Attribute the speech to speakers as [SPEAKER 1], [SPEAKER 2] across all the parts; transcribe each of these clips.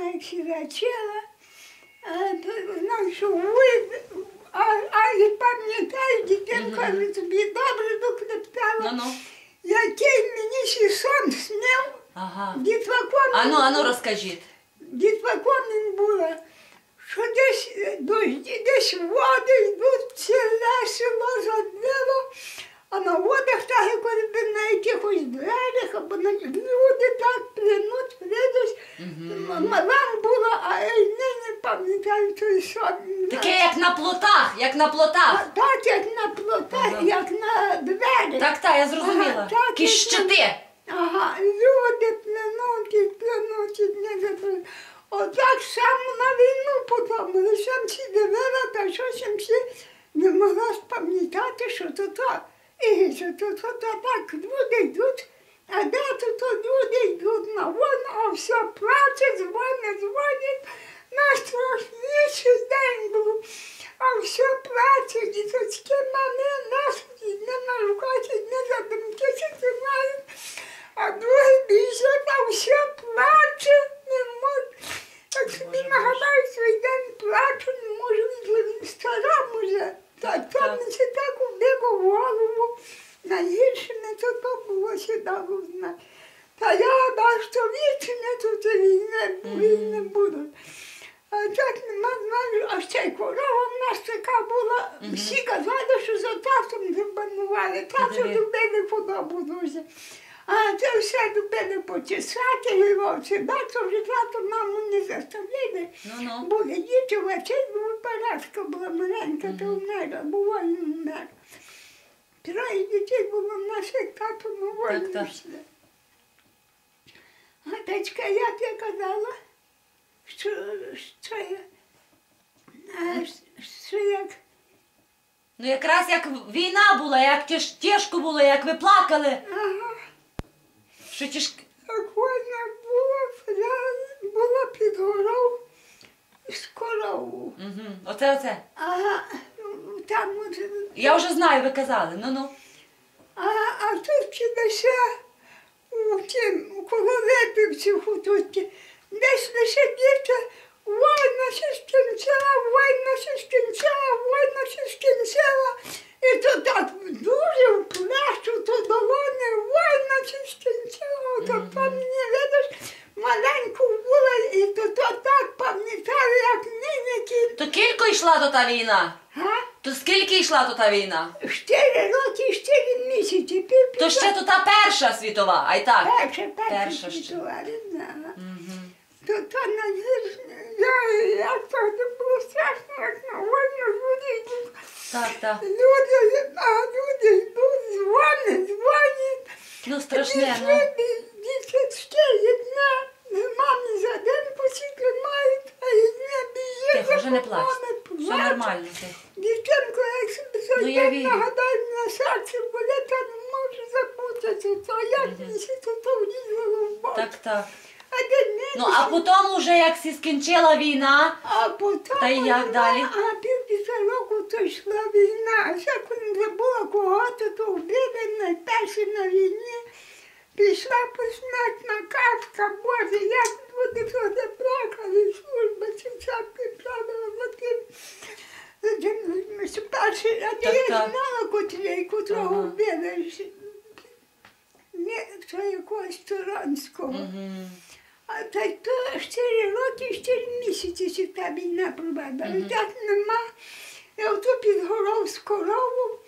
[SPEAKER 1] вона як сірачила, вона що ви, а, а і пам'ятаю, дітям каже, тобі добре доклептала,
[SPEAKER 2] Ну-ну.
[SPEAKER 1] який мені ще сон снив,
[SPEAKER 2] Ага.
[SPEAKER 1] дітваком,
[SPEAKER 2] Ану, ану, розкажіть.
[SPEAKER 1] дітваком він була, що десь е, дощі, десь води йдуть, ціле село заднило, а на водах так якось на якихось дверях, або на люди так плинуть, видиш, мала була, а я й нині пам'ятаю той сон.
[SPEAKER 2] Таке як на плотах, як на плотах.
[SPEAKER 1] Так, як на плотах,
[SPEAKER 2] Ага.
[SPEAKER 1] як на двері.
[SPEAKER 2] Так, так, я зрозуміла.
[SPEAKER 1] Ага, так, як
[SPEAKER 2] щити.
[SPEAKER 1] Ага, люди плинуть і не забудуть. Отак само на війну потім, лише всі дивила, та щось їм всі не могла спам'ятати, що то так. І що то, то, то так, люди йдуть, а де то, то люди йдуть на вон, а все плачуть, дзвонять, дзвонять. Найстрашніший день був, а все плачуть, діточки, мами, нас не наругати, не задумки, тримають. А другий біжить, а все плаче, не може. Так собі нагадаю свій день плачу, не можу, він стара може. Та то
[SPEAKER 2] Так.
[SPEAKER 1] мені ще так убило в голову. Найгірше не то то було ще дало знати. Та я гадав, що вічне тут війни, війни будуть. А так нема знаю, а ще й корова в нас така була. Всі казали, що за татом забанували.
[SPEAKER 2] Диви.
[SPEAKER 1] любили худобу дуже. А це все любили почесати, і вовці. Да, то вже тато маму не заставляли.
[SPEAKER 2] Ну-ну.
[SPEAKER 1] Були діти, а це була парашка була маленька, то вмерла, бо воїн вмер. Троє дітей було в нас, як тато на
[SPEAKER 2] так.
[SPEAKER 1] А дочка, як я казала, що, що я, що як
[SPEAKER 2] Ну якраз як війна була, як тяж, тяжко було, як ви плакали.
[SPEAKER 1] ага,
[SPEAKER 2] Що тяжко.
[SPEAKER 1] як вона була, я була під горою з корову.
[SPEAKER 2] Угу. Оце, оце.
[SPEAKER 1] Ага, ну, там от,
[SPEAKER 2] Я вже знаю, ви казали. Ну-ну.
[SPEAKER 1] а, а тут ще у тім, коло Лепівців тут, десь лише дівча, війна ще скінчила, війна ще скінчила, війна ще скінчила. І то так дуже в плещу, то долони, війна ще скінчила, то то мені, видиш, маленьку була, і то, то так пам'ятаю, як нині
[SPEAKER 2] То кілько йшла то та війна?
[SPEAKER 1] Га?
[SPEAKER 2] То скільки йшла то та війна?
[SPEAKER 1] Чотири роки, чотири місяці, пів
[SPEAKER 2] То ще то та перша світова, а й так.
[SPEAKER 1] Перша, перша,
[SPEAKER 2] Перша ще.
[SPEAKER 1] світова, не знала.
[SPEAKER 2] Угу.
[SPEAKER 1] То, то найгірше, я, як то не було страшно, як на війну люди йдуть.
[SPEAKER 2] Так, так.
[SPEAKER 1] Люди, а люди йдуть, дзвонять, дзвонять.
[SPEAKER 2] Ну страшне, ну.
[SPEAKER 1] Діточки, одна, мамі за день посіки мають, а одна біжить.
[SPEAKER 2] Тихо, вже не плач. Все нормально. тихо.
[SPEAKER 1] Дівчинко, як собі
[SPEAKER 2] Ну, я
[SPEAKER 1] нагадаю на серці, бо я там не можу забутися, то як мені ще то то влізло в бок.
[SPEAKER 2] Так, так.
[SPEAKER 1] А де не
[SPEAKER 2] Ну а потім уже як сі скінчила війна.
[SPEAKER 1] а потім
[SPEAKER 2] Та й як
[SPEAKER 1] війна,
[SPEAKER 2] далі?
[SPEAKER 1] А півтора року то йшла війна. А ще коли не забула кого-то, то вбили найперше на війні. Пішла посмертна казка, Боже, як люди туди плакали, служба тим. за тим, що Перший, а я знала котрий, котрого
[SPEAKER 2] Ага.
[SPEAKER 1] вбили. Не, це якогось Туранського.
[SPEAKER 2] Угу.
[SPEAKER 1] А та й то чотири роки, чотири місяці ще та війна провадила.
[SPEAKER 2] Мгм.
[SPEAKER 1] Так нема. Я ото під горов з корову,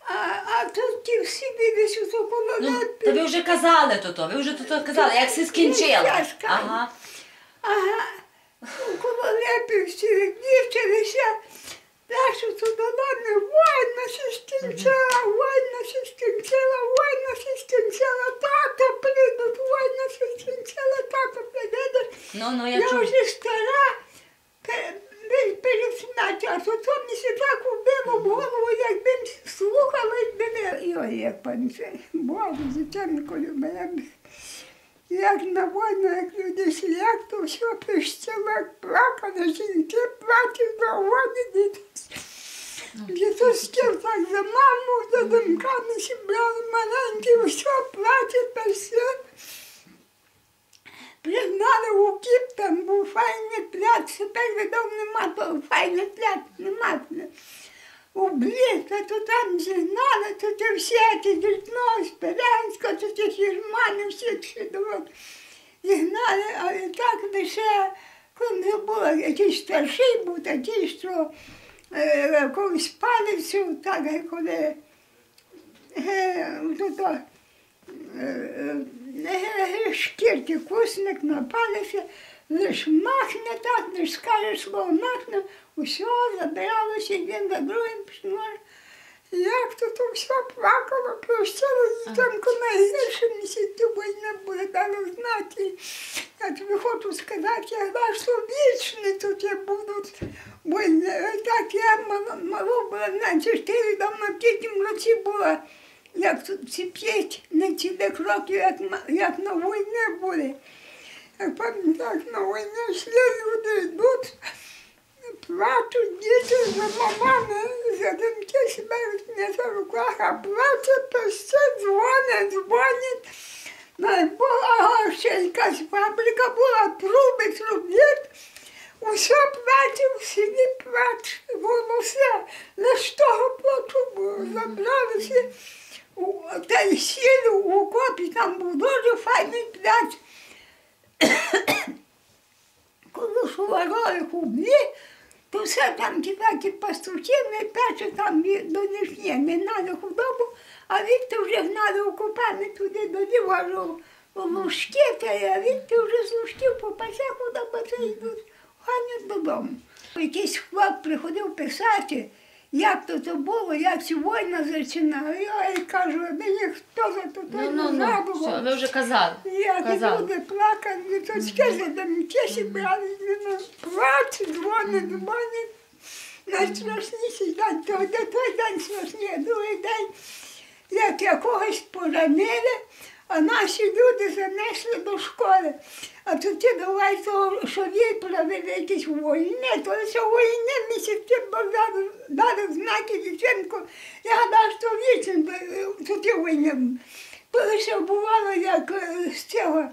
[SPEAKER 1] а, а тут ті всі дивись ото коло
[SPEAKER 2] Ну,
[SPEAKER 1] лепі.
[SPEAKER 2] та ви вже казали то, то ви вже то то казали, як си скінчила.
[SPEAKER 1] Я ж кажу.
[SPEAKER 2] Ага.
[SPEAKER 1] Ага, ну, коло лепі всі дівчилися. Нашу ту долони, війна ще скінчила, війна ще скінчила, війна ще скінчила, тато прийдуть, війна ще скінчила, тато прийде.
[SPEAKER 2] Ну, ну, я
[SPEAKER 1] Я
[SPEAKER 2] чую.
[SPEAKER 1] вже стара, пе- пе- перед смертю, а то то мені ще так убило в голову, якби м слухала, якби не... Ой, як панце, Боже, дитянко любе, як на війну, як люди йшли, як то все пищало, як плакали, жінки плачуть, на воді діти. Діточки так за маму, за думками зібрали маленькі, все плаче, та все. Пригнали у кіп, там було файне пляц, нема. файний У блін, та то там зігнали, то це все, ті Дільно, Спирянська, то ті фірмани, всі дорог. Зігнали, але так лише, коли не було, якийсь старший був такий, що е, колись палицю, так, е, коли е, то, то, е, шкірки кусник напалися, лиш махне так, лиш скаже слово махне, усе забиралося один за другим пішло. Як то то все плакало, прощалося, там найгірше тобою не буде дали знати. Я тобі хочу сказати, я раз що вічні тут я буду. Бо так я мало, була, наче чотири давно в третьому році була як тут ці п'ять не цілих років, як, як на війні були. Я пам'ятаю, як на війні йшли люди йдуть, плачуть діти за мамами, за доньки себе не за руках, а плаче, пише, дзвонять, дзвонять. Ну, була ще якась фабрика була, труби, трублять. Усе плаче, в селі плач, було все. Лиш того плачу було, забралися. У- Та й сіли у окопі, там був дуже файний пляц. Коли шуварою хублі, то все там ті такі пастухи, не пече там до них є, не гнали худобу, а Віктор вже гнали окопами туди до діважу лужки, а Віктор вже з лужків попасе худоба, це йдуть, ганять додому. Якийсь хлоп приходив писати, як то це було, як війна зачинала. Я й кажу, мені хто за то
[SPEAKER 2] Ну, ну, ну, все, ви вже казали.
[SPEAKER 1] як
[SPEAKER 2] Казали.
[SPEAKER 1] люди плакали, діточки за домівки зібрали, ну, плачуть, дзвонять, дзвонять. Найстрашніший день, то де той день страшний, а другий день, як якогось поранили, а наші люди занесли до школи. А ті давай того, що виправили якісь війни, то лише війни місяці дали, дали знаки дівчинку. Я гадав, що вічно тут є війни. То лише бувало, як е, з цього,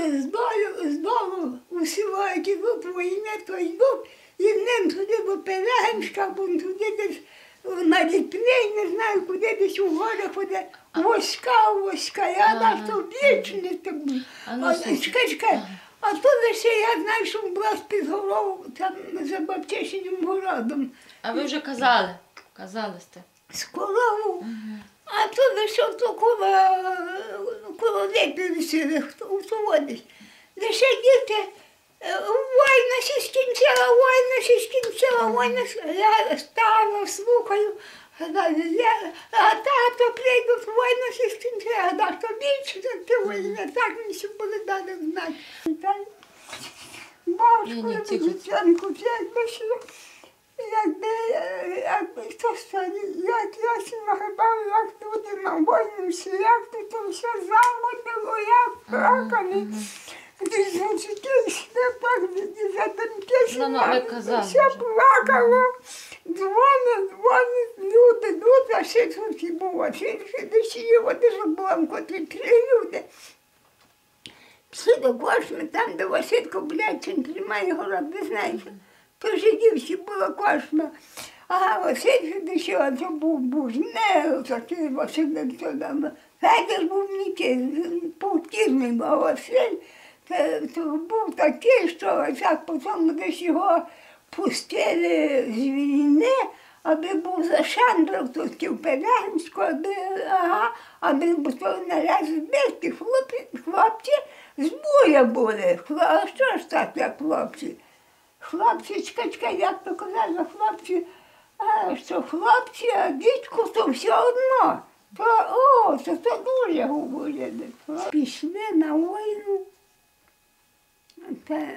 [SPEAKER 1] е, з долю, з долу у село, як ідуть війни, то йдуть, і ним туди до Пелегенська, або туди десь на Літвей, не знаю, куди десь у горах, куди війська, війська. Я гадав, що вічно це буде.
[SPEAKER 2] А ну,
[SPEAKER 1] А,
[SPEAKER 2] слухай.
[SPEAKER 1] Чекай, чекай. А то лише я знаю, що була з-під голову там за Бабчишиним городом.
[SPEAKER 2] А ви вже казали. Казали сте.
[SPEAKER 1] З корову. А то лише то коло, коло липи висіли, хто у. Лише діти, е, війна ще скінчила, війна ще скінчила, війна ще- Я стала, слухаю, а тато прийдуть, війна ще скінчила, гадаю, що більше за те війна, так мені ще були дали знати. Та й Бабушку,
[SPEAKER 2] Ні, ні, тихо.
[SPEAKER 1] дівчинку, якби ще, якби, е, якби хто стане, як я ще нагадав, як люди на війну всі, як то то все замутило, як плакали. Дівчинки йшли так, за доньки
[SPEAKER 2] Ну, ну, ви казали
[SPEAKER 1] все
[SPEAKER 2] вже.
[SPEAKER 1] плакало. Дзвонить, дзвонить, люди, люди, а тут і було, десь є, от ж була, котрі три люди. Пішли до кошми, там, де Василько Блядчин тримає город, ви знаєте. То жидівські була кошма. А Василь ще це був бужне, такий Василь Антоновна. Федір був нікий, повтірний, а Василь це, це був такий, що так потім десь його пустили з війни, аби був за Шандров, тут в Пелягинську, аби, ага, аби був нараз збитий хлопці, хлопці з боя були. А що ж так, як хлопці? Хлопці, чекай, як то казали, хлопці, а, що хлопці, а дітку то все одно. То, о, то, то дуже говорять. Пішли на війну. Та,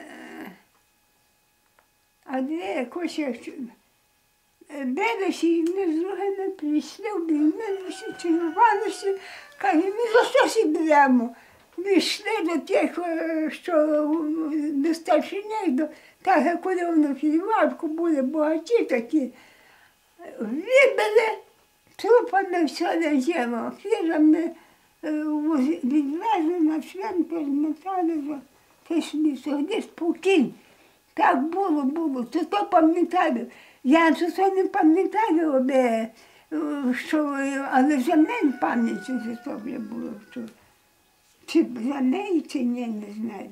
[SPEAKER 1] а де якось як Дедесі і ми з другими прийшли, обіймалися, цілувалися, каже, ми за що сідемо? Війшли до тих, е, що до старшиней, до так, коли воно фільварку були багаті такі, вибили, трупами все лежало, фірами відвезли на цвинтар, метали за те собі сьогодні спокій. Так було, було. Це то пам'ятаю. Я це не пам'ятаю, де, що, але за мене пам'ять вже було. Що, чи за неї, чи ні, не знаю.